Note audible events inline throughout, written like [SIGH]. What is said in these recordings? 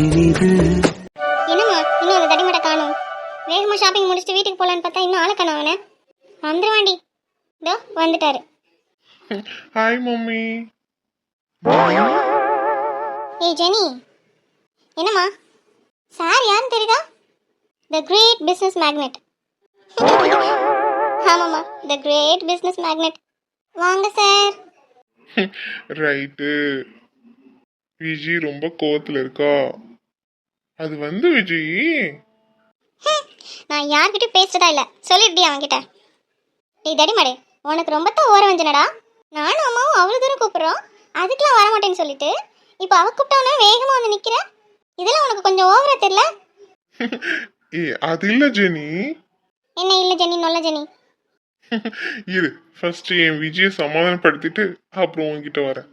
இனிது என்னம்மா இன்னும் அந்த தடிமட்டை காணும். வேகமா ஷாப்பிங் முடிச்சுட்டு வீட்டுக்கு போலான்னு பார்த்தா இன்னும் ஆளை காணோம் அவனை. வந்துருவாண்டி. இதோ வந்துட்டாரு. Hi mummy. ஏய் ஜெனி. என்னம்மா? சார் யாருன்னு தெரியுதா? த கிரேட் பிஸ்னஸ் மேக்னெட் ஆமாம்மா த கிரேட் பிஸ்னஸ் மேக்னெட் வாங்க சார். [LAUGHS] ரைட்டு விஜி ரொம்ப கோவத்துல இருக்கா? அது வந்து விஜி. நான் யார்கிட்டயும் பேசுறதா இல்லை. சொல்லிடுடி அவன்கிட்ட. டேய் தடிமாடே உனக்கு ரொம்ப தான் ஓர வஞ்சனடா நானும் அம்மாவும் அவ்வளோ தூரம் கூப்பிட்றோம். அதுக்கெல்லாம் வர மாட்டேன்னு சொல்லிட்டு. இப்போ அவ கூப்பிட்டவனே வேகமாக வந்து நிற்கிற இதெல்லாம் உனக்கு கொஞ்சம் ஓவரா தெரியல? [LAUGHS] ஏ அது இல்ல ஜெனி. என்ன இல்லை ஜெனி நொல்ல ஜெனி? [LAUGHS] இரு ஃபர்ஸ்ட் என் விஜயை சமாதானப்படுத்திட்டு அப்புறம் உன்கிட்ட வரேன்.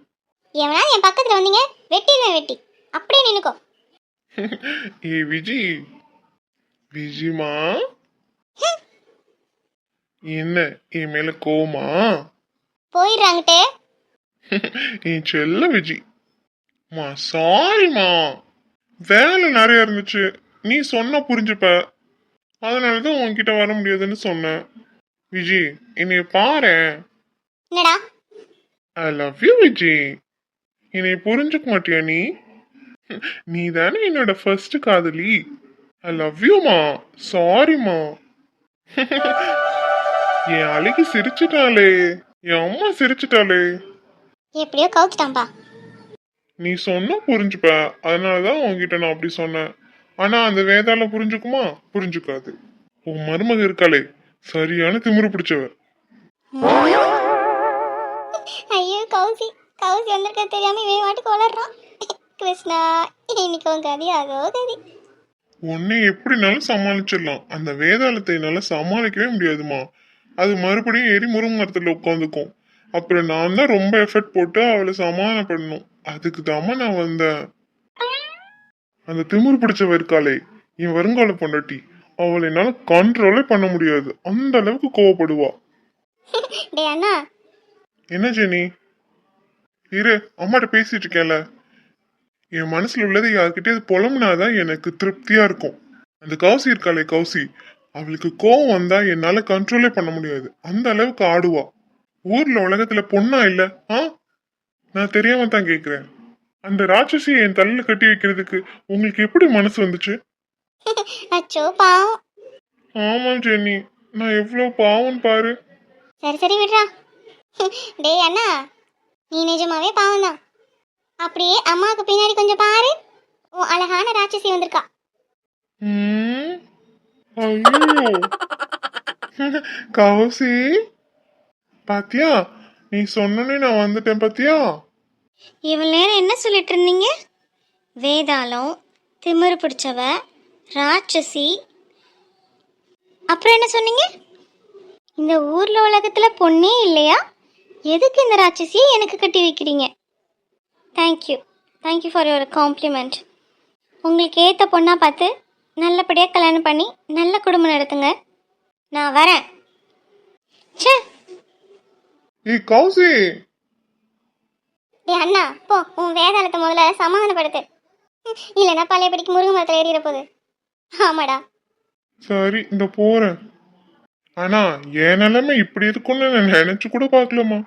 எவனாவது என் பக்கத்தில் வந்தீங்க வெட்டிடுவேன் வெட்டி. அப்படியே நின்னுக்கோ. ஏ விஜி. விஜிமா என்ன என் மேல கோவமா? போயிடுறாங்கட்டே. என் செல்ல விஜி. மா சாரிம்மா. வேலை நிறைய இருந்துச்சு. நீ சொன்னா புரிஞ்சுப்ப. அதனாலதான் உன்கிட்ட வர முடியாதுன்னு சொன்னேன். விஜி என்னைய பாரேன். என்னடா? I love you Viji. என்னைய புரிஞ்சுக்க மாட்டியா நீ? நீ தானே என்னோட ஃபர்ஸ்ட் காதலி. ஐ லவ் யூமா சாரிம்மா என் அழகி சிரிச்சிட்டாளே. என் அம்மா சிரிச்சிட்டாளே. எப்படியோ கவுத்துட்டான்ப்பா நீ சொன்னா புரிஞ்சுப்ப. அதனாலதான் உன்கிட்ட நான் அப்படி சொன்னேன். ஆனா அந்த வேதாள புரிஞ்சுக்குமா? புரிஞ்சுக்காது. உன் மருமக இருக்காளே. சரியான திமிரு பிடிச்சவ. கௌசி வந்திருக்க தெரியாம இவன் வாட்டுக்கு வளர்றான். கிருஷ்ணா இன்னைக்கு உன் கதி அதோ கதி. உன்னை எப்படினாலும் சமாளிச்சிடலாம். அந்த வேதாளத்தை என்னால சமாளிக்கவே முடியாதுமா. அது மறுபடியும் ஏறி முருங்கமரத்துல உட்காந்துக்கும். அப்புறம் நான் தான் ரொம்ப எஃபர்ட் போட்டு அவளை சமாதானப்படணும் அதுக்கு தாம்மா நான் வந்தேன். அந்த திமிரு பிடிச்சவ இருக்காளே என் வருங்கால பொண்டாட்டி. அவளை என்னால கண்ட்ரோலே பண்ண முடியாது. அந்த அளவுக்கு கோவப்படுவா. என்ன ஜெனி? இரு அம்மாட்ட பேசிட்டு இருக்கேன்ல. என் மனசுல உள்ளதை யார்கிட்டயாவது புலம்புனாதான் எனக்கு திருப்தியா இருக்கும். அந்த கௌசி இருக்காளே கௌசி. அவளுக்கு கோவம் வந்தா என்னால கண்ட்ரோலே பண்ண முடியாது. அந்த அளவுக்கு ஆடுவா. ஊர்ல உலகத்துல பொண்ணா இல்ல ஆ? நான் தெரியாம தான் கேக்குறேன். அந்த ராட்சசி என் தலையில கட்டி வைக்கிறதுக்கு உங்களுக்கு எப்படி மனசு வந்துச்சு? அச்சோ பாவம். ஆமா ஜெனி நான் எவ்வளவு பாவம் பாரு. சரி சரி விடுறா. டேய் அண்ணா. நீ நிஜமாவே பாவம் தான் அப்படியே அம்மாவுக்கு பின்னாடி கொஞ்சம் பாரு. உன் அழகான ராட்சசி வந்திருக்கா. ஐயோ. கௌசி. பாத்தியா? நீ சொன்னனே நான் வந்துட்டேன் பாத்தியா? இவ்வளோ நேரம் என்ன சொல்லிட்டு இருந்தீங்க? வேதாளம் திமிரு பிடிச்சவ ராட்சசி. அப்புறம் என்ன சொன்னீங்க? இந்த ஊர்ல உலகத்துல பொண்ணே இல்லையா? எதுக்கு இந்த ராட்சசியை எனக்கு கட்டி வைக்கிறீங்க? Thank you thank you for your compliment உங்களுக்கு ஏற்ற பொண்ணா பார்த்து நல்லபடியாக கல்யாணம் பண்ணி நல்ல குடும்பம் நடத்துங்க. நான் வரேன். ச்சே! ஏய் கௌசி! டேய் அண்ணா போ. உன் வேதாளத்தை முதல்ல சமாதானப்படுத்து. இல்லைன்னா பழையபடிக்கு முருங்கை மரத்தில் ஏறிட போகுது. ஆமாடா. சரி இந்த போறேன். ஆனா என் நிலைமை இப்படி இருக்கும்னு நான் நினைச்சு கூட பார்க்கலம்மா.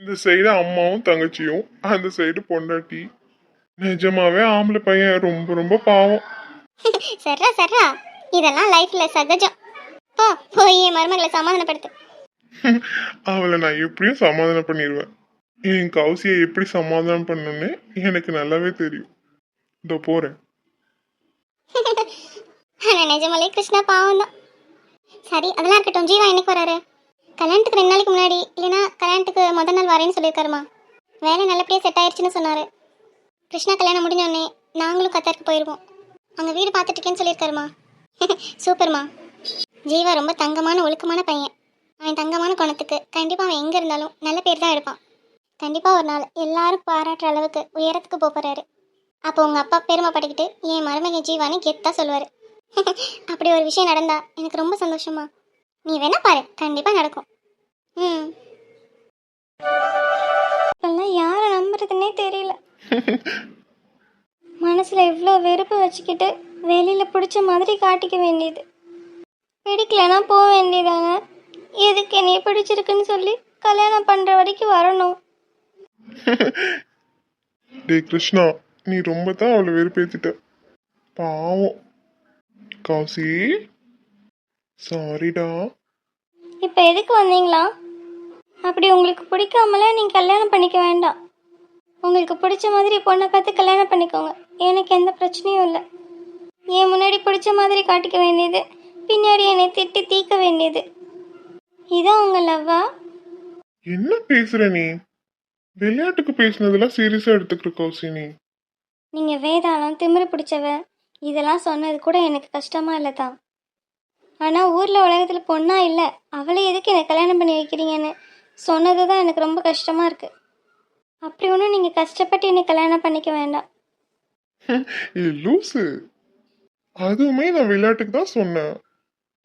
இந்த சைடு அம்மாவும் தங்கச்சியும் அந்த சைடு பொண்டாட்டி. நிஜமாவே ஆம்பளை பையன் ரொம்ப ரொம்ப பாவம். [LAUGHS] சர்ரா சர்ரா. இதெல்லாம் லைஃப்ல சகஜம். போ போய் என் மருமகளை சமாதானப்படுத்து. [LAUGHS] அவளை நான் எப்படியும் சமாதானம் பண்ணிடுவேன் என் கௌசியை எப்படி சமாதானம் பண்ணணும்னு எனக்கு நல்லாவே தெரியும். இதோ போறேன். [LAUGHS] ஆனா நிஜமாலே கிருஷ்ணா பாவம் தான் சரி அதெல்லாம் இருக்கட்டும். ஜீவா என்னைக்கு வராரு? கல்யாணத்துக்கு ரெண்டு நாளைக்கு முன்னாடி. இல்லைன்னா கல்யாணத்துக்கு முதல் நாள் வரேன்னு சொல்லியிருக்காருமா? வேலை நல்லபடியாக செட் ஆயிடுச்சுன்னு சொன்னார். கிருஷ்ணா கல்யாணம் முடிஞ்சோடனே நாங்களும் கத்தாருக்கு போயிடுவோம் அங்கே வீடு பார்த்துட்டுக்கேன்னு சொல்லியிருக்காருமா? [LAUGHS] சூப்பர்மா. ஜீவா ரொம்ப தங்கமான ஒழுக்கமான பையன். அவன் தங்கமான குணத்துக்கு கண்டிப்பாக அவன் எங்கே இருந்தாலும் நல்ல பேர் தான் எடுப்பான். கண்டிப்பாக ஒரு நாள் எல்லாரும் பாராட்டுற அளவுக்கு உயரத்துக்கு போகிறாரு அப்போ உங்கள் அப்பா பெருமைப்பட்டுக்கிட்டு என் மருமகன் ஜீவான்னு கெத்தாக சொல்லுவார். [LAUGHS] அப்படி ஒரு விஷயம் நடந்தா எனக்கு ரொம்ப சந்தோஷமா. நீ வேணா பாரு கண்டிப்பாக நடக்கும். ம். இப்பெல்லாம் யாரை நம்புறதுன்னே தெரியல. [LAUGHS] மனசில் எவ்வளோ வெறுப்பு வச்சுக்கிட்டு வெளியில் பிடிச்ச மாதிரி காட்டிக்க வேண்டியது. பிடிக்கலனா போக வேண்டியதாங்க எதுக்கு என்னைய பிடிச்சிருக்குன்னு சொல்லி கல்யாணம் பண்ணுற வரைக்கும் வரணும். [LAUGHS] டேய் கிருஷ்ணா நீ ரொம்ப தான் அவளை வெறுப்பேத்திட்ட. பாவம். கௌசி. சாரிடா இப்போ எதுக்கு வந்தீங்களா? அப்படி உங்களுக்கு பிடிக்காமல நீங்கள் கல்யாணம் பண்ணிக்க வேண்டாம். உங்களுக்கு பிடிச்ச மாதிரி பொண்ணை பார்த்து கல்யாணம் பண்ணிக்கோங்க. எனக்கு எந்த பிரச்சனையும் இல்லை. என் முன்னாடி பிடிச்ச மாதிரி காட்டிக்க வேண்டியது பின்னாடி என்னை திட்டி தீக்க வேண்டியது. இதான் உங்கள் லவ்வா? என்ன பேசுற நீ? விளையாட்டுக்கு பேசுனதெல்லாம் சீரியஸா எடுத்துக்கிற கௌசி நீ. நீங்கள் வேதாளம் திமிரு பிடிச்சவ. இதெல்லாம் சொன்னது கூட எனக்கு கஷ்டமா இல்லை தான் ஆனால் ஊரில் உலகத்தில் பொண்ணா இல்லை. அவளை எதுக்கு என்னை கல்யாணம் பண்ணி வைக்கிறீங்கன்னு சொன்னது தான் எனக்கு ரொம்ப கஷ்டமாக இருக்குது அப்படி ஒன்றும் நீங்கள் கஷ்டப்பட்டு என்னை கல்யாணம் பண்ணிக்க வேண்டாம். லூசு. அதுவுமே நான் விளையாட்டுக்கு தான் சொன்னேன்.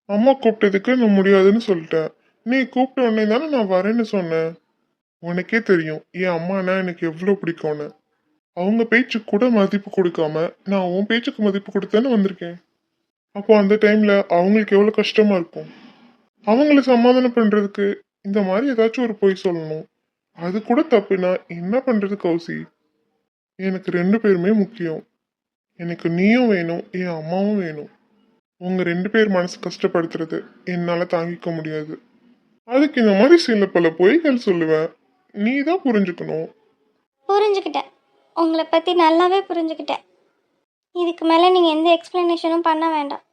அம்மா கூப்பிட்டதுக்கு நான் முடியாதுன்னு சொல்லிட்டேன். நீ கூப்பிட்ட உடனே தானே நான் வரேன்னு சொன்னேன். உனக்கே தெரியும் என் அம்மானா எனக்கு எவ்வளோ பிடிக்கும்னு. அவங்க பேச்சுக்கு கூட மதிப்பு கொடுக்காம நான் உன் பேச்சுக்கு மதிப்பு கொடுத்தானே வந்திருக்கேன். அப்போ அந்த டைம்ல அவங்களுக்கு எவ்வளோ கஷ்டமா இருக்கும்? அவங்கள சமாதானம் பண்றதுக்கு இந்த மாதிரி ஏதாச்சும் ஒரு பொய் சொல்லணும். அது கூட தப்புனா என்ன பண்றது கௌசி? எனக்கு ரெண்டு பேருமே முக்கியம். எனக்கு நீயும் வேணும் என் அம்மாவும் வேணும். உங்க ரெண்டு பேர் மனசு கஷ்டப்படுத்துறது என்னால தாங்கிக்க முடியாது. அதுக்கு இந்த மாதிரி சில பல பொய்கள் சொல்லுவேன். நீ தான் புரிஞ்சுக்கணும். புரிஞ்சுக்கிட்டேன். உங்களை பற்றி நல்லாவே புரிஞ்சுக்கிட்டேன். இதுக்கு மேலே நீங்கள் எந்த எக்ஸ்ப்ளனேஷனும் பண்ண வேண்டாம்.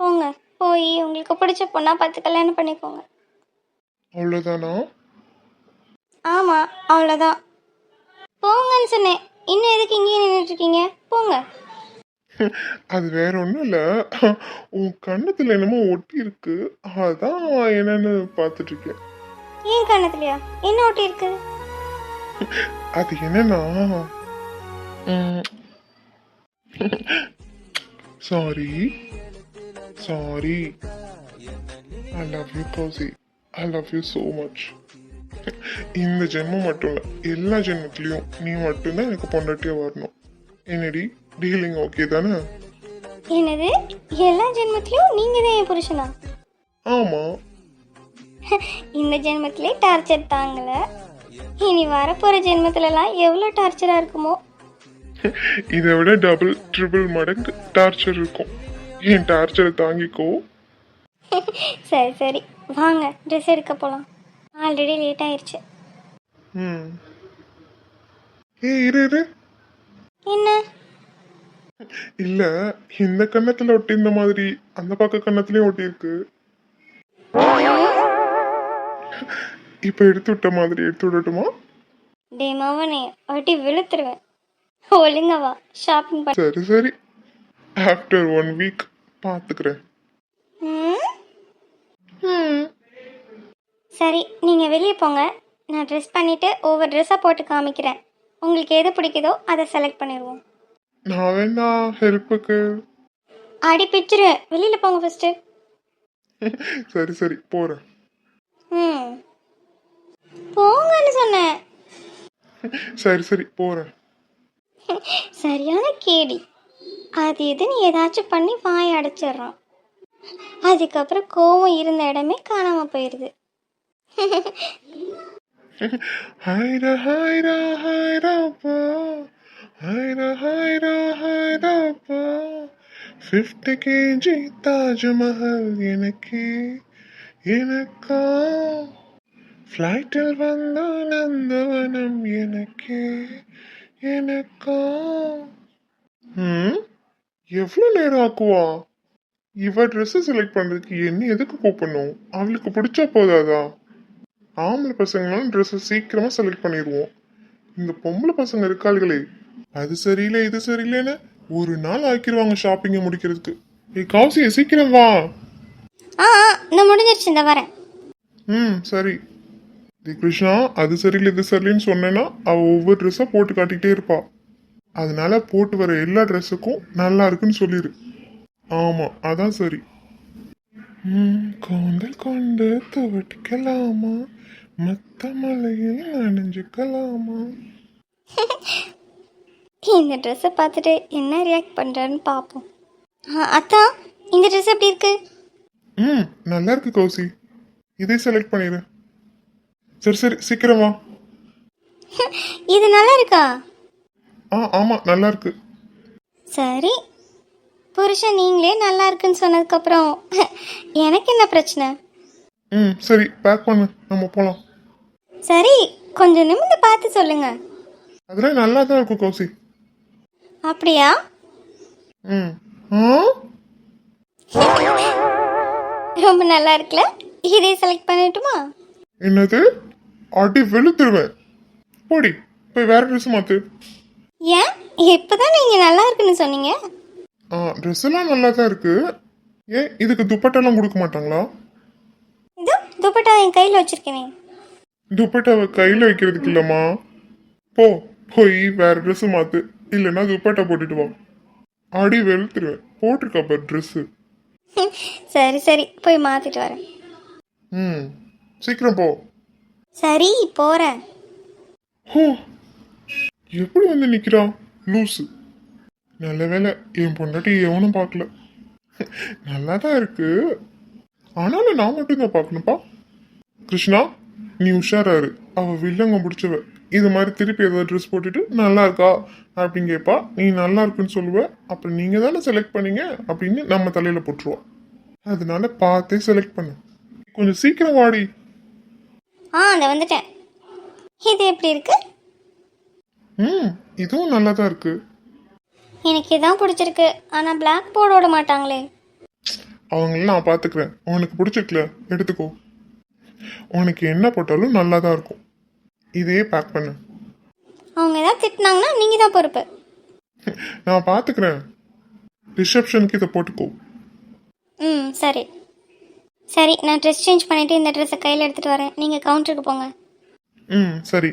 போங்க போய் உங்களுக்கு பிடிச்ச பொண்ணாக பார்த்து கல்யாணம் பண்ணிக்கோங்க. அவ்வளோதானா ஆமாம் அவ்வளோதான் போங்கன்னு சொன்னேன். இன்னும் எதுக்கு இங்கேயே நின்றுட்டு இருக்கீங்க போங்க. அது வேற ஒன்றும் இல்லை. உன் கண்ணத்துல என்னமோ ஒட்டி இருக்கு. அதான் என்னன்னு பார்த்துட்டு இருக்கேன் ஏன் கண்ணத்துலையா என்ன ஒட்டி இருக்கு? அது என்னன்னா sorry sorry I love you Kousi I love you so much இந்த ஜென்மம் மட்டும் இல்லை. எல்லா ஜென்மத்திலையும் நீ மட்டும்தான் எனக்கு பொண்டாட்டியா வரணும். என்னடி? டீலிங் ஓகே தானே? என்னது? எல்லா ஜென்மத்திலையும் நீங்கள் தான் என் புருஷனா? ஆமாம் [LAUGHS] இந்த ஜென்மத்திலே டார்ச்சர் தாங்கல. இனி வரப்போகிற ஜென்மத்திலலாம் எவ்வளோ டார்ச்சராக இருக்குமோ? இதை விட டபுள் ட்ரிபிள் மடங்கு டார்ச்சர் இருக்கும். என் டார்ச்சரை தாங்கிக்கோ. [LAUGHS] சரி சரி. வாங்க ட்ரெஸ் எடுக்க போகலாம் ஆல்ரெடி லேட் ஆயிடுச்சு ம். ஏய் இரு இரு. என்ன? இல்ல இந்த கன்னத்துல ஒட்டி இந்த மாதிரி அந்த பக்க கன்னத்துலயும் ஒட்டி இருக்கு இப்ப எடுத்து விட்ட மாதிரி எடுத்து விடட்டுமா? டே மவனே ஒட்டி விழுத்துருவேன் ஒழுங்க வா ஷாப்பிங் பண்ண சரி சரி. ஆஃப்டர் ஒன் வீக் பாத்துக்கிறேன். ம்? சரி நீங்கள் வெளியே போங்க. நான் ட்ரெஸ் பண்ணிவிட்டு ஒவ்வொரு ட்ரெஸ்ஸாக போட்டு காமிக்கிறேன். உங்களுக்கு எது பிடிக்குதோ அதை செலக்ட் பண்ணிடுவோம். நான் வேணா ஹெல்ப்புக்கு. அடி பிச்சிருவேன் வெளியில் போங்க ஃபஸ்ட்டு [LAUGHS] சரி சரி போறேன். ம். போங்கன்னு சொன்னேன். சரி சரி போறேன். சரியான கேடி அது இதுன்னு ஏதாச்சும் பண்ணி வாய் அடைச்சிடுறான். அதுக்கப்புறம் கோவம் இருந்த இடமே காணாமல் போயிடுது ஹைரா ஹைரா ஹைராப்பா ஹைரா ஹைரா ஹைராப்பா ஃபிஃப்டி கேஜி தாஜ்மஹல் எனக்கே எனக்கா. ஃப்ளைட்டில் வந்த நந்தவனம் எனக்கே எனக்கா? ம்? எவ்வளோ நேரம் ஆக்குவா? இவ ட்ரெஸ்ஸை செலக்ட் பண்ணுறதுக்கு என்ன எதுக்கு கூப்பிடணும்? அவளுக்கு பிடிச்சா போதாதா? ஆம்பளை பசங்களாம் ட்ரெஸ்ஸை சீக்கிரமா செலக்ட் பண்ணிடுவோம். இந்த பொம்பளை பசங்க இருக்காளுகளே அது சரியில்லை இது சரியில்லைன்னு ஒரு நாள் ஆக்கிடுவாங்க ஷாப்பிங்கை முடிக்கிறதுக்கு. ஏய் கௌசி சீக்கிரம் வா. ஆ இந்த முடிஞ்சிருச்சு இந்த வரேன். ம் சரி. தி கிருஷ்ணா அது சரியில்லை இது சரியில்லைன்னு சொன்னேன்னா அவ ஒவ்வொரு ட்ரெஸ்ஸாக போட்டு காட்டிக்கிட்டே இருப்பா. அதனால போட்டு வர எல்லா ட்ரெஸ்ஸுக்கும் நல்லா இருக்குன்னு சொல்லிடு ஆமா அதான் சரி. ம், கூந்தல் கொண்டு துவட்டிக்கலாமா? மத்த மலையில் நனைஞ்சுக்கலாமா? இந்த ட்ரெஸ்ஸை பார்த்துட்டு என்ன ரியாக்ட் பண்ணுறான்னு பார்ப்போம் அத்தா இந்த ட்ரெஸ் எப்படி இருக்கு? ம் நல்லா இருக்கு கௌசி. இதே செலக்ட் பண்ணிடு சரி சரி சீக்கிரம். இது நல்லா இருக்கா ஆ ஆமாம் நல்லா இருக்கு சரி. புருஷன் நீங்களே நல்லா இருக்குன்னு சொன்னதுக்கப்புறம் எனக்கு என்ன பிரச்சனை? ம் சரி பேக் பண்ணு. நம்ம போகலாம் சரி கொஞ்சம் நிமிர்ந்து பார்த்து சொல்லுங்க. அதெல்லாம் நல்லா தான் இருக்கும் கௌசி. அப்படியா? ம். ஆ? ரொம்ப நல்லா இருக்குல்ல இதே செலக்ட் பண்ணிட்டுமா? என்னது? அடி வெளுத்துருவேன். போடி போய் வேற ட்ரெஸ் மாத்து. ஏன்? இப்போதான் நீங்கள் நல்லா இருக்குன்னு சொன்னீங்க? ஆ ட்ரெஸ் எல்லாம் நல்லா தான் இருக்கு. ஏன் இதுக்கு துப்பட்டெல்லாம் கொடுக்க மாட்டாங்களா? இதோ துப்பட்டா என் கையில் வச்சிருக்கேனே. துப்பட்டாவை கையில் வைக்கிறதுக்கு இல்லைம்மா. போ போய் வேற ட்ரெஸ் மாத்து. இல்லைன்னா துப்பட்டா போட்டுட்டு வா. அடி வெளுத்துருவேன். போட்டிருக்கா பார் ட்ரெஸ்ஸு சரி சரி போய் மாற்றிட்டு வரேன். ம் சீக்கிரம் போ. சரி போறேன். ஹோ எப்படி வந்து நிக்கிறா? லூசு. நல்ல வேலை என் பொண்டாட்டி எவனும் பார்க்கல. நல்லா தான் இருக்கு. ஆனாலும் நான் மட்டும் தான் பார்க்கணும்ப்பா. கிருஷ்ணா நீ உஷாராரு. அவ வில்லங்க முடிச்சவ இது மாதிரி திருப்பி ஏதாவது ட்ரெஸ் போட்டுட்டு நல்லா இருக்கா அப்படின்னு கேட்பா நீ நல்லா இருக்குன்னு சொல்லுவ. அப்புறம் நீங்க தானே செலக்ட் பண்ணீங்க? அப்படின்னு நம்ம தலையில போட்டுருவோம் அதனால பார்த்தே செலக்ட் பண்ணு. கொஞ்சம் சீக்கிரம் வாடி. ஆ அந்த வந்துட்டேன். இது எப்படி இருக்கு? ம் இதுவும் நல்லா தான் இருக்கு. எனக்கு இதான் பிடிச்சிருக்கு. ஆனால் பிளாக் போர்டு விட மாட்டாங்களே. அவங்கள நான் பார்த்துக்கிறேன் உனக்கு பிடிச்சிருக்கல எடுத்துக்கோ. உனக்கு என்ன போட்டாலும் நல்லா தான் இருக்கும். இதே பேக் பண்ணு. அவங்க ஏதாவது திட்டினாங்கன்னா நீங்கள் தான் பொறுப்பு. நான் பார்த்துக்கிறேன் ரிசப்ஷனுக்கு இதை போட்டுக்கோ. ம் சரி. சரி நான் ட்ரெஸ் சேஞ்ச் பண்ணிவிட்டு இந்த ட்ரெஸ்ஸை கையில் எடுத்துகிட்டு வரேன். நீங்கள் கவுண்டருக்கு போங்க. ம் சரி.